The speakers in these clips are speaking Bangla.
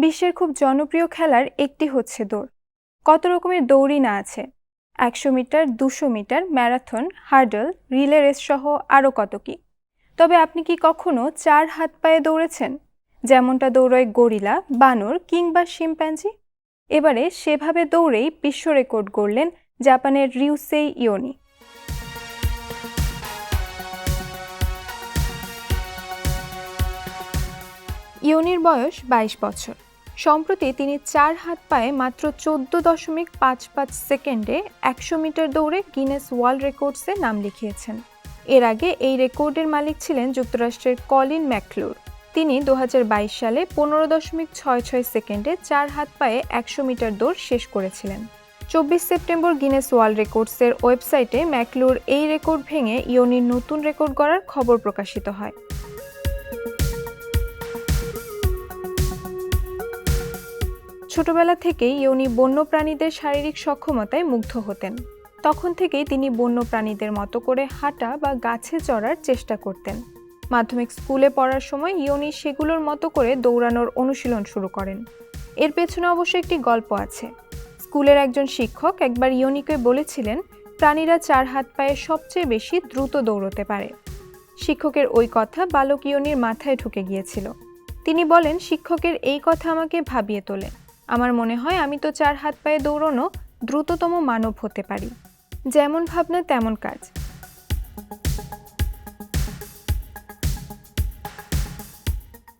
বিশ্বের খুব জনপ্রিয় খেলার একটি হচ্ছে দৌড়। কত রকমের দৌড়ই না আছে। একশো মিটার, দুশো metre, marathon, hurdle, relay race সহ আরও কত কি। তবে আপনি কি কখনো চার হাত পায়ে দৌড়েছেন? যেমনটা দৌড়য় গরিলা, বানর কিংবা শিম্প্যাঞ্জি এবারে সেভাবে দৌড়েই বিশ্ব রেকর্ড গড়লেন জাপানের রিউসেই ইয়োনি। ইয়োনির বয়স বাইশ বছর। সম্প্রতি তিনি চার হাত পায়ে মাত্র চোদ্দ দশমিক পাঁচ পাঁচ সেকেন্ডে একশো মিটার দৌড়ে গিনেস ওয়ার্ল্ড রেকর্ডসে নাম লিখিয়েছেন। এর আগে এই রেকর্ডের মালিক ছিলেন যুক্তরাষ্ট্রের কলিন ম্যাকলুর। তিনি দু হাজার বাইশ সালে পনেরো দশমিক ছয় ছয় সেকেন্ডে চার হাত পায়ে একশো মিটার দৌড় শেষ করেছিলেন। চব্বিশ সেপ্টেম্বর গিনেস ওয়ার্ল্ড রেকর্ডসের ওয়েবসাইটে ম্যাকলুর এই রেকর্ড ভেঙে ইয়োনির নতুন রেকর্ড গড়ার খবর প্রকাশিত হয়। ছোটবেলা থেকেই ইয়োনি বন্য প্রাণীদের শারীরিক সক্ষমতায় মুগ্ধ হতেন। তখন থেকেই তিনি বন্য প্রাণীদের মতো করে হাঁটা বা গাছে চড়ার চেষ্টা করতেন। মাধ্যমিক স্কুলে পড়ার সময় ইয়োনি সেগুলোর মতো করে দৌড়ানোর অনুশীলন শুরু করেন। এর পেছনে অবশ্য একটি গল্প আছে। স্কুলের একজন শিক্ষক একবার ইয়োনিকে বলেছিলেন, প্রাণীরা চার হাত পায়ে সবচেয়ে বেশি দ্রুত দৌড়তে পারে। শিক্ষকের ওই কথা বালক ইয়োনির মাথায় ঢুকে গিয়েছিল। তিনি বলেন, শিক্ষকের এই কথা আমাকে ভাবিয়ে তোলে। আমার মনে হয় আমি তো চার হাত পায়ে দৌড়নো দ্রুততম মানব হতে পারি। যেমন ভাবনা, তেমন কাজ।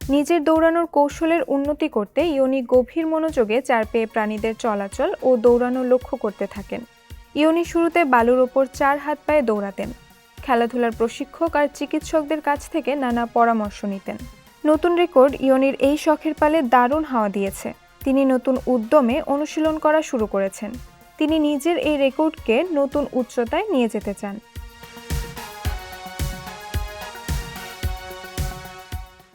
নিজের দৌড়ানোর কৌশলের উন্নতি করতে ইয়নি গভীর মনোযোগে চার পেয়ে প্রাণীদের চলাচল ও দৌড়ানো লক্ষ্য করতে থাকেন। ইয়নি শুরুতে বালুর ওপর চার হাত পায়ে দৌড়াতেন। খেলাধুলার প্রশিক্ষক আর চিকিৎসকদের কাছ থেকে নানা পরামর্শ নিতেন। নতুন রেকর্ড ইয়নির এই শখের পালে দারুণ হাওয়া দিয়েছে। তিনি নতুন উদ্যমে অনুশীলন করা শুরু করেছেন। তিনি নিজের এই রেকর্ডকে নতুন উচ্চতায় নিয়ে যেতে চান।